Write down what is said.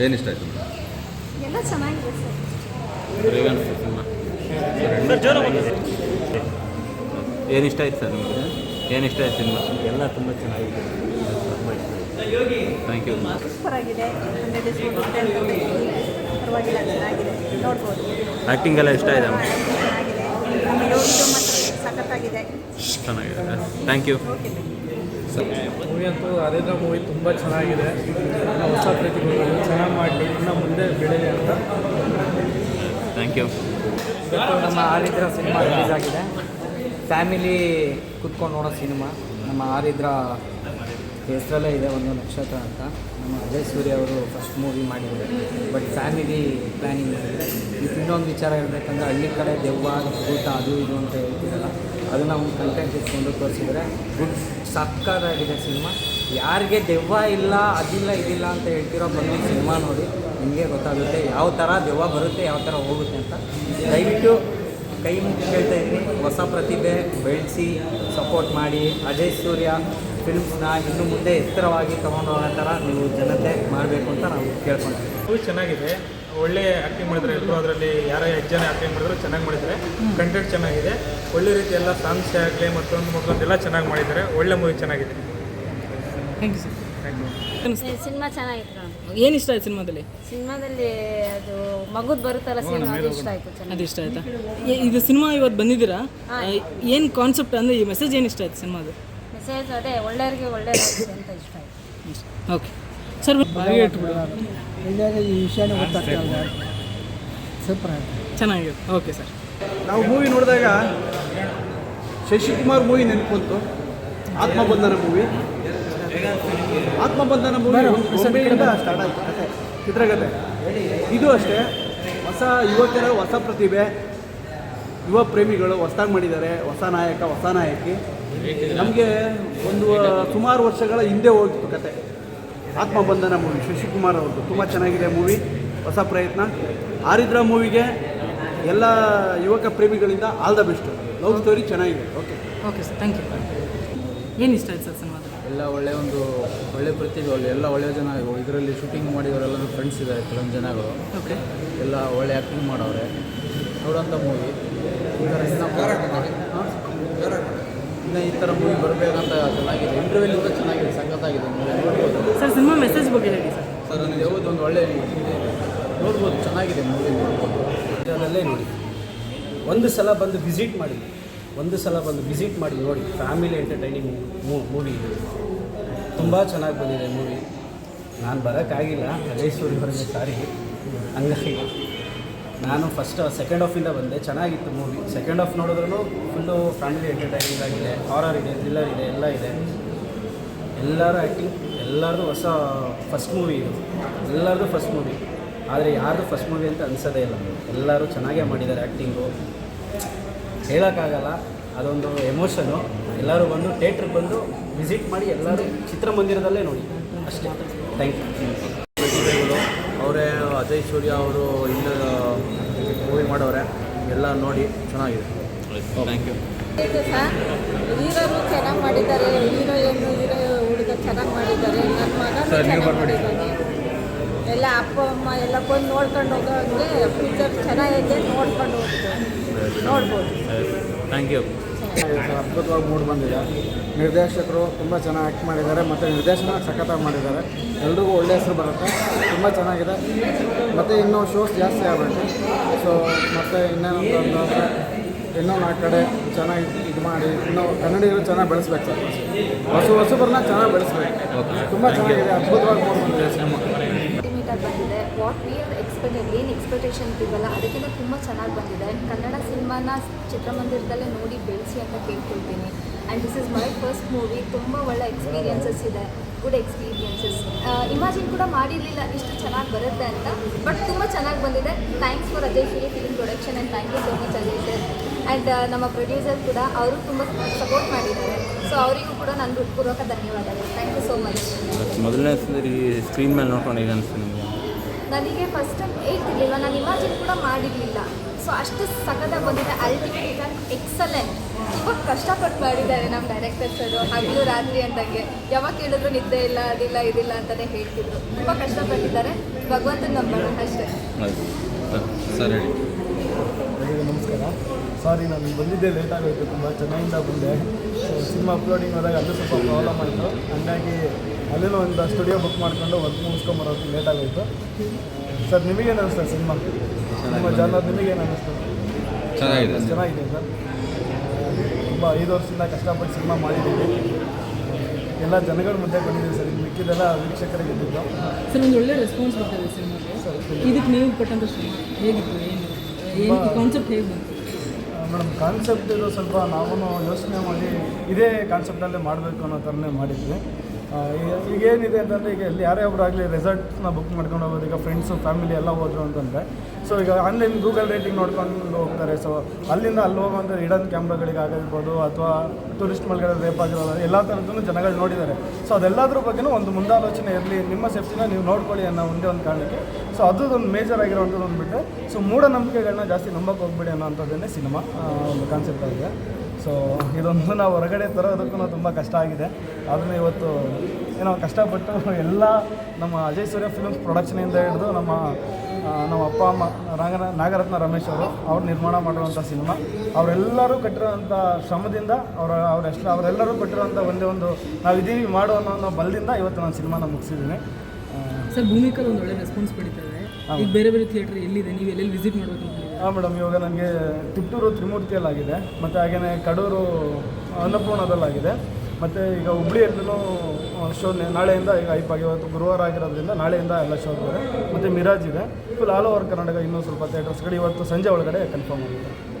ಏನು ಇಷ್ಟ ಆಯಿತು ಎಲ್ಲ ಚೆನ್ನಾಗಿದೆ ಸರ್. ಏನು ಇಷ್ಟ ಆಯ್ತು ಸರ್ ನಿಮಗೆ? ಏನು ಇಷ್ಟ ಆಯ್ತು ಸಿನಿಮಾ? ಎಲ್ಲ ತುಂಬ ಚೆನ್ನಾಗಿದೆ. ತುಂಬ ಇಷ್ಟ ಆಯಿತು. ಥ್ಯಾಂಕ್ ಯು ಪರವಾಗಿಲ್ಲ ಚೆನ್ನಾಗಿದೆ. ನೋಡ್ಬೋದು. ಆ್ಯಕ್ಟಿಂಗ್ ಎಲ್ಲ ಇಷ್ಟ ಇದೆ ಸಖತ್ತಾಗಿದೆ ಚೆನ್ನಾಗಿದೆ. ಥ್ಯಾಂಕ್ ಯು ಮೂವಿ ಅಂತೂ ಅರೇಂದ್ರ ಮೂವಿ ತುಂಬ ಚೆನ್ನಾಗಿದೆ. ಹೊಸ ಪ್ರತಿಭೆಗಳು ಚೆನ್ನಾಗಿ ಮಾಡಿ ಇನ್ನು ಮುಂದೆ ಬೆಳೀಲಿ ಅಂತ. ಥ್ಯಾಂಕ್ ಯು ನಮ್ಮ ಆರಿದ್ರ ಸಿನಿಮಾ ರಿಲೀಸ್ ಆಗಿದೆ. ಫ್ಯಾಮಿಲಿ ಕುತ್ಕೊಂಡು ನೋಡೋ ಸಿನಿಮಾ. ನಮ್ಮ ಆರಿದ್ರ ಹೆಸರಲ್ಲೇ ಇದೆ ಒಂದು ನಕ್ಷತ್ರ ಅಂತ. ನಮ್ಮ ಅಜಯ್ ಸೂರ್ಯ ಅವರು ಫಸ್ಟ್ ಮೂವಿ ಮಾಡಿದ್ದಾರೆ ಬಟ್ ಫ್ಯಾಮಿಲಿ ಪ್ಲ್ಯಾನಿಂಗ್ ಮಾಡಿದೆ ಇದು ಇನ್ನೊಂದು ವಿಚಾರ ಹೇಳಬೇಕಂದ್ರೆ ಹಳ್ಳಿ ಕಡೆ ದೆವ್ವ ಭೂತ ಅದು ಇದು ಅಂತ ಹೇಳ್ತಿರಲ್ಲ ಅದನ್ನು ಒಂದು ಕಂಟೆಂಟ್ ಇಟ್ಕೊಂಡು ತೋರಿಸಿದ್ರೆ ಗುಡ್ ಸಕ್ಕದಾಗಿದೆ ಸಿನಿಮಾ. ಯಾರಿಗೆ ದೆವ್ವ ಇಲ್ಲ, ಅದಿಲ್ಲ, ಇದಿಲ್ಲ ಅಂತ ಹೇಳ್ತಿರೋ ಬಂದು ಸಿನಿಮಾ ನೋಡಿ, ನಿಮಗೆ ಗೊತ್ತಾಗುತ್ತೆ ಯಾವ ಥರ ದೆವ್ವ ಬರುತ್ತೆ, ಯಾವ ಥರ ಹೋಗುತ್ತೆ ಅಂತ. ದಯವಿಟ್ಟು ಕೈ ಮುಗಿ ಕೇಳ್ತಾ ಇದ್ದೀನಿ ಹೊಸ ಪ್ರತಿಭೆ, ಬೆಳೆಸಿ ಸಪೋರ್ಟ್ ಮಾಡಿ. ಅಜಯ್ ಸೂರ್ಯ ಫಿಲ್ಮ್ಸ್ನ ಇನ್ನು ಮುಂದೆ ಎತ್ತರವಾಗಿ ತೊಗೊಂಡು ಹೋಗೋ ಥರ ನೀವು ಜನತೆ ಮಾಡಬೇಕು ಅಂತ ನಾವು ಕೇಳ್ಕೊಳ್ತೀವಿ ಚೆನ್ನಾಗಿದೆ. ಒಳ್ಳೆ ಆ್ಯಕ್ಟಿಂಗ್ ಮಾಡಿದ್ದಾರೆ ಎಲ್ಲರೂ ಅದರಲ್ಲಿ ಯಾರೇ ಜನ ಆ್ಯಕ್ಟಿಂಗ್ ಮಾಡಿದ್ರು ಚೆನ್ನಾಗಿ ಮಾಡಿದ್ದಾರೆ. ಕಂಟೆಂಟ್ ಚೆನ್ನಾಗಿದೆ. ಒಳ್ಳೆ ರೀತಿ ಎಲ್ಲ ಸಾಂಗ್ಸ್ ಆಗಲಿ ಮತ್ತೊಂದು ಮತ್ತೊಂದು ಎಲ್ಲ ಚೆನ್ನಾಗಿ ಮಾಡಿದ್ದಾರೆ. ಒಳ್ಳೆ ಮೂವಿ ಚೆನ್ನಾಗಿದೆ. Thank you sir thank you cinema ಚೆನ್ನಾಗಿತ್ತು ಏನು ಇಷ್ಟ ಆಯ್ತು ಸಿನಿಮಾದಲ್ಲಿ? ಸಿನಿಮಾದಲ್ಲಿ ಅದು ಮಗುದ್ ಬರುತ್ತಲ್ಲ ಸಿನಿಮಾ ಅದು ಇಷ್ಟ ಆಯ್ತು ಚೆನ್ನಾಗಿ. ಅದು ಇಷ್ಟ ಆಯ್ತಾ? ಏ- ಇದು ಸಿನಿಮಾ ಇವತ್ತು ಬಂದಿದ್ದೀರಾ? ಏನು ಕಾನ್ಸೆಪ್ಟ್ ಅಂದರೆ ಈ ಮೆಸೇಜ್ ಏನು ಇಷ್ಟ ಆಯ್ತು ಸಿನಿಮಾದು? ಮೆಸೇಜ್ ಅದೇ ಒಳ್ಳೆಯವ್ರಿಗೆ ಒಳ್ಳೆಯದಾಗುತ್ತೆ ಅಂತ ಇಷ್ಟ ಆಯ್ತು. ಓಕೆ ಸರ್ ಈ ವಿಷಯನೇ ಗೊತ್ತಾಗ್ತಿಲ್ಲ ಸೂಪರ್ ಚೆನ್ನಾಗಿದೆ. ಓಕೆ ಸರ್ ನಾವು ಮೂವಿ ನೋಡಿದಾಗ ಶಶಿಕುಮಾರ್ ಮೂವಿ ನೆನಪು ಬಂತು ಆತ್ಮಬಂಧನ ಮೂವಿ ಆತ್ಮಬಂಧನ ಮೂವಿ ಬೊಂಬೆಯಿಂದ ಸ್ಟಾರ್ಟ್ ಆಯಿತು. ಕತೆ ಚಿತ್ರಕಥೆ ಇದು ಅಷ್ಟೇ. ಹೊಸ ಯುವಕರ ಹೊಸ ಪ್ರತಿಭೆ ಯುವ ಪ್ರೇಮಿಗಳು ಹೊಸದಾಗಿ ಮಾಡಿದ್ದಾರೆ. ಹೊಸ ನಾಯಕ ಹೊಸ ನಾಯಕಿ. ನಮಗೆ ಒಂದು ಸುಮಾರು ವರ್ಷಗಳ ಹಿಂದೆ ಹೋಗಿತ್ತು ಕತೆ. ಆತ್ಮಬಂಧನ ಮೂವಿ ಶಶಿಕುಮಾರ್ ಅವ್ರದ್ದು ತುಂಬ ಚೆನ್ನಾಗಿದೆ ಮೂವಿ. ಹೊಸ ಪ್ರಯತ್ನ. ಆರಿದ್ರ ಮೂವಿಗೆ ಎಲ್ಲ ಯುವಕ ಪ್ರೇಮಿಗಳಿಂದ all the best. Love story ಚೆನ್ನಾಗಿದೆ. Okay okay sir thank you ಏನು ಇಷ್ಟ ಆಯ್ತು ಸರ್ ಸಿನಿಮಾ ಎಲ್ಲ ಒಳ್ಳೆಯ ಒಂದು ಒಳ್ಳೆ ಪ್ರತಿಭೆಗಳು ಎಲ್ಲ ಒಳ್ಳೆಯ ಜನ ಇದರಲ್ಲಿ ಶೂಟಿಂಗ್ ಮಾಡಿದವರೆಲ್ಲ ಫ್ರೆಂಡ್ಸ್ ಇದ್ದಾರೆ ಕೆಲವೊಂದು ಜನಗಳು. ಓಕೆ ಎಲ್ಲ ಒಳ್ಳೆ ಆ್ಯಕ್ಟಿಂಗ್ ಮಾಡೋರೆ ನೋಡೋಂಥ ಮೂವಿ. ಈ ಥರ ಇನ್ನೂ ಹಾಂ? ಇನ್ನು ಈ ಥರ ಮೂವಿ ಬರಬೇಕಂತ ಚೆನ್ನಾಗಿದೆ. ಇಂಟರ್ವ್ಯೂಲಿಂದ ಚೆನ್ನಾಗಿದೆ ಸಖತ್ತಾಗಿದೆ ಆಗಿದೆ. ಸರ್ ಸಿನಿಮಾ ಮೆಸೇಜ್ ಬಗ್ಗೆ ಹೇಳಿ ಸರ್ ಸರ್ ಯಾವುದು ಒಂದು ಒಳ್ಳೆ ಇದೆ. ನೋಡ್ಬೋದು ಚೆನ್ನಾಗಿದೆ ಮೂವಿ ನೋಡ್ಬೋದು. ನೋಡಿ. ಒಂದು ಸಲ ಬಂದು ವಿಸಿಟ್ ಮಾಡಿ. ಒಂದು ಸಲ ಬಂದು ವಿಸಿಟ್ ಮಾಡಿ ನೋಡಿ. ಫ್ಯಾಮಿಲಿ ಎಂಟರ್ಟೈನಿಂಗ್ ಮೂವಿ ಇದು. ತುಂಬ ಚೆನ್ನಾಗಿ ಬಂದಿದೆ ಮೂವಿ ನಾನು ಬರೋಕ್ಕಾಗಿಲ್ಲ ಮೈಸೂರಿಗೆ ಹೊರಗೆ ಸಾರಿ. ಹಂಗಾಗಿ ನಾನು ಫಸ್ಟ್ ಸೆಕೆಂಡ್ ಹಾಫಿಂದ ಬಂದೆ. ಚೆನ್ನಾಗಿತ್ತು ಮೂವಿ ಸೆಕೆಂಡ್ ಹಾಫ್ ನೋಡಿದ್ರೂ ಫುಲ್ಲು ಫ್ಯಾಮಿಲಿ ಎಂಟರ್ಟೈನಿಂಗ್ ಆಗಿದೆ. ಹಾರರ್ ಇದೆ ಥ್ರಿಲ್ಲರ್ ಇದೆ, ಎಲ್ಲ ಇದೆ. ಎಲ್ಲರ ಆ್ಯಕ್ಟಿಂಗ್ ಎಲ್ಲರದು ಹೊಸ ಫಸ್ಟ್ ಮೂವಿ ಇದು. ಎಲ್ಲರದು ಫಸ್ಟ್ ಮೂವಿ ಆದರೆ ಯಾರ್ದು ಫಸ್ಟ್ ಮೂವಿ ಅಂತ ಅನಿಸೋದೇ ಇಲ್ಲ ಎಲ್ಲರೂ ಚೆನ್ನಾಗೇ ಮಾಡಿದ್ದಾರೆ ಆ್ಯಕ್ಟಿಂಗು ಹೇಳೋಕ್ಕಾಗಲ್ಲ, ಅದೊಂದು ಎಮೋಷನು ಎಲ್ಲರೂ ಬಂದು ಥಿಯೇಟ್ರಿಗೆ ಬಂದು ವಿಸಿಟ್ ಮಾಡಿ ಎಲ್ಲರೂ ಚಿತ್ರಮಂದಿರದಲ್ಲೇ ನೋಡಿ. ಅಷ್ಟೇ. ಥ್ಯಾಂಕ್ ಯು ಅವರೇ ಅಜಯ್ ಸೂರ್ಯ ಅವರು ಇನ್ನು ಮೂವಿ ಮಾಡವ್ರೆ ಎಲ್ಲ ನೋಡಿ ಚೆನ್ನಾಗಿದೆ. ಥ್ಯಾಂಕ್ ಯು ಹೀರೋನು ಚೆನ್ನಾಗಿ ಮಾಡಿದ್ದಾರೆ ಹೀರೋಯಿನ್ ಹೀರೋ ಹುಡುಗ ಚೆನ್ನಾಗಿ ಮಾಡಿದ್ದಾರೆ. ನನ್ನ ಮಗ ಚೆನ್ನಾಗಿ ಮಾಡಿದ್ದಾನೆ. ಎಲ್ಲ ಅಪ್ಪ ಅಮ್ಮ ಎಲ್ಲ ಬಂದು ನೋಡ್ಕೊಂಡು ಹೋಗೋಂಗೆ ಫ್ಯೂಚರ್ ಚೆನ್ನಾಗಿದೆ ನೋಡ್ಕೊಂಡು ಹೋಗ್ತೀವಿ. ನೋಡ್ಬೋದು. ಥ್ಯಾಂಕ್ ಯು ಅದ್ಭುತವಾಗಿ ಮೂಡ್ ಬಂದಿದೆ. ನಿರ್ದೇಶಕರು ತುಂಬ ಚೆನ್ನಾಗಿ ಆ್ಯಕ್ಟ್ ಮಾಡಿದ್ದಾರೆ ಮತ್ತು ನಿರ್ದೇಶನ ಸಖತ್ತಾಗಿ ಮಾಡಿದ್ದಾರೆ. ಎಲ್ರಿಗೂ ಒಳ್ಳೆ ಹೆಸರು ಬರುತ್ತೆ. ತುಂಬ ಚೆನ್ನಾಗಿದೆ. ಮತ್ತು ಇನ್ನೂ ಶೋಸ್ ಜಾಸ್ತಿ ಆಗಬೇಕು. ಸೊ ಮತ್ತು ಇನ್ನೇನಂತ ಅಂದರೆ ಇನ್ನೂ ನಾಲ್ಕು ಕಡೆ ಚೆನ್ನಾಗಿ ಇದು ಮಾಡಿ ಇನ್ನೂ ಕನ್ನಡಿಗರು ಚೆನ್ನಾಗಿ ಬೆಳೆಸ್ಬೇಕು ಸರ್. ಹೊಸ ಹೊಸಬರನ್ನ ಚೆನ್ನಾಗಿ ಬೆಳೆಸ್ಬೇಕು. ತುಂಬ ಚೆನ್ನಾಗಿದೆ. ಅದ್ಭುತವಾಗಿ ಮೂಡ್ ಬಂದಿದೆ. ಸಿನಿಮಾ ಬಂದಿದೆ. ವಾಟ್ ವಿ ಎಕ್ಸ್ಪೆಕ್ಟೆಡ್ ಏನು ಎಕ್ಸ್ಪೆಕ್ಟೇಷನ್ ಇದ್ದೀವಲ್ಲ ಅದಕ್ಕಿಂತ ತುಂಬ ಚೆನ್ನಾಗಿ ಬಂದಿದೆ. ಕನ್ನಡ ಸಿನಿಮಾನ ಚಿತ್ರಮಂದಿರದಲ್ಲೇ ನೋಡಿ ಬೆಳೆಸಿ ಅಂತ ಕೇಳ್ಕೊಳ್ತೀನಿ. And this is my first movie ತುಂಬ ಒಳ್ಳೆ ಎಕ್ಸ್ಪೀರಿಯನ್ಸಸ್ ಇದೆ. ಗುಡ್ ಎಕ್ಸ್ಪೀರಿಯನ್ಸಸ್ ಇಮ್ಯಾಜಿನ್ ಕೂಡ ಮಾಡಿರಲಿಲ್ಲ. ಇಷ್ಟು ಚೆನ್ನಾಗಿ ಬರುತ್ತೆ ಅಂತ. ಬಟ್ ತುಂಬ ಚೆನ್ನಾಗಿ ಬಂದಿದೆ. Thanks for Ajay ಫಿಲಿ film production and thank you so much Ajay sir and ನಮ್ಮ ಪ್ರೊಡ್ಯೂಸರ್ ಕೂಡ, ಅವರು ತುಂಬ ಸಪೋರ್ಟ್ ಮಾಡಿದ್ದಾರೆ. ಸೊ ಅವರಿಗೂ ಕೂಡ ನನ್ನ ಹೃತ್ಪೂರ್ವಕ ಧನ್ಯವಾದಗಳು. ಥ್ಯಾಂಕ್ ಯು ಸೋ ಮಚ್ ಮೊದಲನೇ ಸರಿ ಸ್ಕ್ರೀನ್ ಮೇಲೆ ನೋಡ್ಕೊಂಡು ಅನಿಸ್ತು ನಿಮಗೆ. ನನಗೆ ಫಸ್ಟ್ ಟೈಮ್ ಹೇಳ್ತಿರ್ಲಿಲ್ಲ ನಾನು ಇಮ್ಯಾಜಿನ್ ಕೂಡ ಮಾಡಿರಲಿಲ್ಲ. ಸೊ ಅಷ್ಟು ಸಖತ್ತಾಗಿ ಬಂದಿದೆ. ಅಲ್ಟಿಮೇಟ್ ಆ್ಯಂಡ್ ಎಕ್ಸಲೆಂಟ್ ತುಂಬ ಕಷ್ಟಪಟ್ಟು ಮಾಡಿದ್ದಾರೆ ನಮ್ಮ ಡೈರೆಕ್ಟರ್ ಸರ್ ಹಗಲು ರಾತ್ರಿ ಅಂದಂಗೆ. ಯಾವಾಗ ಕೇಳಿದ್ರು ನಿದ್ದೆ ಇಲ್ಲ ಅದಿಲ್ಲ ಇದಿಲ್ಲ ಅಂತಲೇ ಹೇಳ್ತಿದ್ರು. ತುಂಬ ಕಷ್ಟಪಟ್ಟಿದ್ದಾರೆ. ಭಗವಂತನ ನಂಬೋಣ ಅಷ್ಟೇ. ಸರ್ ಹೇಳಿ. ನಮಸ್ಕಾರ. ಸಾರಿ ನಾನು ಬಂದಿದ್ದೆ ಲೇಟ್ ಆಗೋಯ್ತು ತುಂಬ ಚೆನ್ನೈಯಿಂದ ಬಂದೆ. ಸೊ ಸಿನಿಮಾ ಅಪ್ಲೋಡಿಂಗ್ ಹೋದಾಗ ಅಲ್ಲೂ ಸ್ವಲ್ಪ ಪ್ರಾಬ್ಲಮ್ ಆಯಿತು. ಹಂಗಾಗಿ ಅಲ್ಲೇ ಒಂದು ಸ್ಟುಡಿಯೋ ಬುಕ್ ಮಾಡ್ಕೊಂಡು ವರ್ಕ್ ಮುಗಿಸ್ಕೊಂಬರೋದು ಲೇಟ್ ಆಗೋಯ್ತು ಸರ್ ನಿಮಗೇನು ಅನಿಸ್ತು ಸಿನಿಮಾ ನಿಮ್ಮ ಜಾನರ್ ನಿಮಗೇನು ಅನ್ನಿಸ್ತು ಚೆನ್ನಾಗಿದೆ. ಚೆನ್ನಾಗಿದೆ ಸರ್ ತುಂಬ ಐದು ವರ್ಷದಿಂದ ಕಷ್ಟಪಟ್ಟು ಸಿನಿಮಾ ಮಾಡಿದ್ದೀವಿ. ಎಲ್ಲ ಜನಗಳ ಮುಂದೆ ಬಂದಿದ್ದೀವಿ ಸರ್ ಇನ್ನು ಮಿಕ್ಕಿದೆಲ್ಲ ವೀಕ್ಷಕರಿಗೆ ಇದ್ದಿದ್ದು ಸರ್ ಒಂದು ಒಳ್ಳೆ ರೆಸ್ಪಾನ್ಸ್ ಬರ್ತಾ ಇದೆ ಸಿನಿಮಾಗೆ ಇದಕ್ಕೆ ನೀವು ಕೊಟ್ಟಂತ ಹೇಗಿತ್ತು? ಏನು? ಏನು ಕಾನ್ಸೆಪ್ಟ್ ಹೇಗೆ ಬಂತು? ಮೇಡಮ್ ಕಾನ್ಸೆಪ್ಟ್ ಇದು ಸ್ವಲ್ಪ ನಾವು ಯೋಚನೆ ಮಾಡಿ ಇದೇ ಕಾನ್ಸೆಪ್ಟಲ್ಲೇ ಮಾಡಬೇಕು ಅನ್ನೋ ಥರನೇ ಮಾಡಿದ್ವಿ. ಈಗ ಏನಿದೆ ಅಂತಂದರೆ ಈಗ ಎಲ್ಲಿ ಯಾರೇ ಒಬ್ಬರು ಆಗಲಿ ರೆಸಾರ್ಟ್ನ ಬುಕ್ ಮಾಡ್ಕೊಂಡು ಹೋಗೋದು, ಈಗ ಫ್ರೆಂಡ್ಸು ಫ್ಯಾಮಿಲಿ ಎಲ್ಲ ಹೋದ್ರು ಅಂತಂದರೆ ಸೊ ಈಗ ಆನ್ಲೈನ್ ಗೂಗಲ್ ರೇಟಿಂಗ್ ನೋಡ್ಕೊಂಡು ಹೋಗ್ತಾರೆ. ಸೊ ಅಲ್ಲಿಂದ ಅಲ್ಲಿ ಹೋಗುವಂಥ ಇಡನ್ ಕ್ಯಾಮ್ರಾಗಳಿಗೆ ಆಗಿರ್ಬೋದು ಅಥವಾ ಟೂರಿಸ್ಟ್ ರೇಪ್ ಆಗಿರೋದು ಎಲ್ಲ ಥರದ್ದು ಜನಗಳು ನೋಡಿದ್ದಾರೆ. ಸೊ ಅದೆಲ್ಲದ್ರ ಬಗ್ಗೆನೂ ಒಂದು ಮುಂದಾಲೋಚನೆ ಇರಲಿ, ನಿಮ್ಮ ಸೇಫ್ಟಿನ ನೀವು ನೋಡ್ಕೊಳ್ಳಿ ಅನ್ನೋ ಒಂದೇ ಒಂದು ಕಾರಣಕ್ಕೆ ಸೊ ಅದು ಒಂದು ಮೇಜರ್ ಆಗಿರೋವಂಥದ್ದು ಅಂದ್ಬಿಟ್ಟು ಸೊ ಮೂಢನಂಬಿಕೆಗಳನ್ನ ಜಾಸ್ತಿ ನಂಬಕ್ಕೆ ಅನ್ನೋ ಅಂತದ್ದೇ ಸಿನಿಮಾ ಒಂದು ಕಾನ್ಸೆಪ್ಟ್ ಆಗಿದೆ. ಸೊ ಇದೊಂದು ನಾವು ಹೊರಗಡೆ ತರೋದಕ್ಕೂ ತುಂಬ ಕಷ್ಟ ಆಗಿದೆ. ಆದರೆ ಇವತ್ತು ಏನೋ ಕಷ್ಟಪಟ್ಟು ಎಲ್ಲ ನಮ್ಮ ಅಜಯ್ ಸೂರ್ಯ ಫಿಲ್ಮ್ಸ್ ಪ್ರೊಡಕ್ಷನಿಂದ ಹಿಡಿದು ನಮ್ಮ ನಮ್ಮ ಅಪ್ಪ ಅಮ್ಮ ನಾಗರ ನಾಗರತ್ನ ರಮೇಶ್ ಅವರು ಅವ್ರು ನಿರ್ಮಾಣ ಮಾಡಿರುವಂಥ ಸಿನಿಮಾ ಅವರೆಲ್ಲರೂ ಕಟ್ಟಿರುವಂಥ ಶ್ರಮದಿಂದ ಅವರ ಅವರೆಷ್ಟು ಅವರೆಲ್ಲರೂ ಕೊಟ್ಟಿರೋಂಥ ಒಂದೇ ಒಂದು ನಾವು ಇದೀವಿ ಮಾಡೋ ಅನ್ನೋ ಅನ್ನೋ ಬಲದಿಂದ ಇವತ್ತು ನಾನು ಸಿನಿಮಾನ ಮುಗಿಸಿದ್ದೀನಿ. ಸರ್ ಭೂಮಿಕಲ್ ಒಂದು ಒಳ್ಳೆ ರೆಸ್ಪಾನ್ಸ್ ಪಡಿತಾ ಇದೆ. ಈಗ ಬೇರೆ ಬೇರೆ ಥಿಯೇಟರ್ ಎಲ್ಲಿದೆ? ನೀವು ಎಲ್ಲೆಲ್ಲಿ ವಿಸಿಟ್ ಮಾಡಬೇಕು ಹಾಂ ಮೇಡಮ್, ಇವಾಗ ನನಗೆ ತಿಪ್ಟೂರು ತ್ರಿಮೂರ್ತಿಯಲ್ಲಾಗಿದೆ, ಮತ್ತು ಹಾಗೆಯೇ ಕಡೂರು ಅನ್ನಪೂರ್ಣದಲ್ಲಾಗಿದೆ. ಮತ್ತು ಈಗ ಹುಬ್ಳಿಯಲ್ಲೂ ಶೋ ನಾಳೆಯಿಂದ ಈಗ ಐಪಾಗಿ ಇವತ್ತು ಗುರುವಾರ ಆಗಿರೋದ್ರಿಂದ ನಾಳೆಯಿಂದ ಎಲ್ಲ ಶೋ ಇದೆ ಮತ್ತು ಮಿರಾಜ್ ಇದೆ. ಫುಲ್ ಆಲ್ ಓವರ್ ಕರ್ನಾಟಕ ಇನ್ನೂ ಸ್ವಲ್ಪ ಥಿಯೇಟರ್ಸ್ಗಳು ಇವತ್ತು ಸಂಜೆ ಒಳಗಡೆ ಕನ್ಫರ್ಮ್ ಆಗಿದೆ